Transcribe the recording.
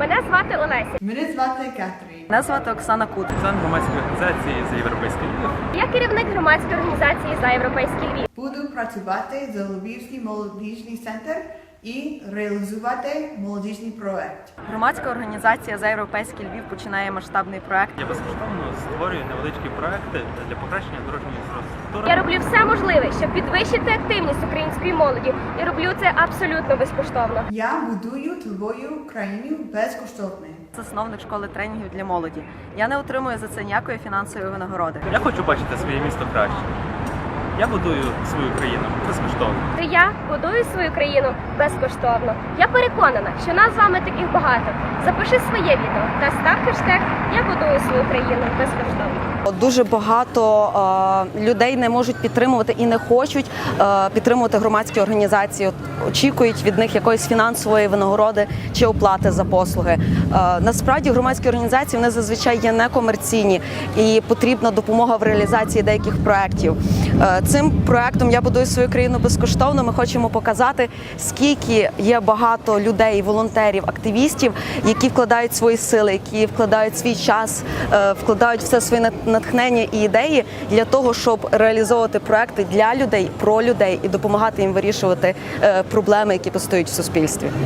Мене звати Катерина. Мене звати Оксана Кут. Член громадської організації за європейський Львів. Я керівник громадської організації за європейський Львів. Буду працювати за Львівський молодіжний центр і реалізувати молодіжний проект. Громадська організація за європейський Львів починає масштабний проект. Я безкоштовно створюю невеличкі проекти для покращення дорожньої інфраструктури. Я роблю все можливе, щоб підвищити активність української молоді. І роблю це абсолютно безкоштовно. Я будую твою країну безкоштовно. Засновник школи тренінгів для молоді. Я не отримую за це ніякої фінансової винагороди. Я хочу бачити своє місто краще. Я будую свою країну безкоштовно. Я будую свою країну безкоштовно. Я переконана, що нас з вами таких багато. Запиши своє відео та став хештег Я будую свою країну безкоштовно. Дуже багато е, людей не можуть підтримувати і не хочуть е, підтримувати громадські організації. Очікують від них якоїсь фінансової винагороди чи оплати за послуги. Е, насправді громадські організації вони зазвичай є некомерційні і потрібна допомога в реалізації деяких проєктів. Е, цим проєктом я будую свою країну безкоштовно. Ми хочемо показати, скільки є багато людей, волонтерів, активістів, які вкладають свої сили, які вкладають свій час, е, вкладають все своє нат- натхнення і ідеї для того, щоб реалізовувати проекти для людей, про людей і допомагати їм вирішувати е, проблеми, які постають в суспільстві.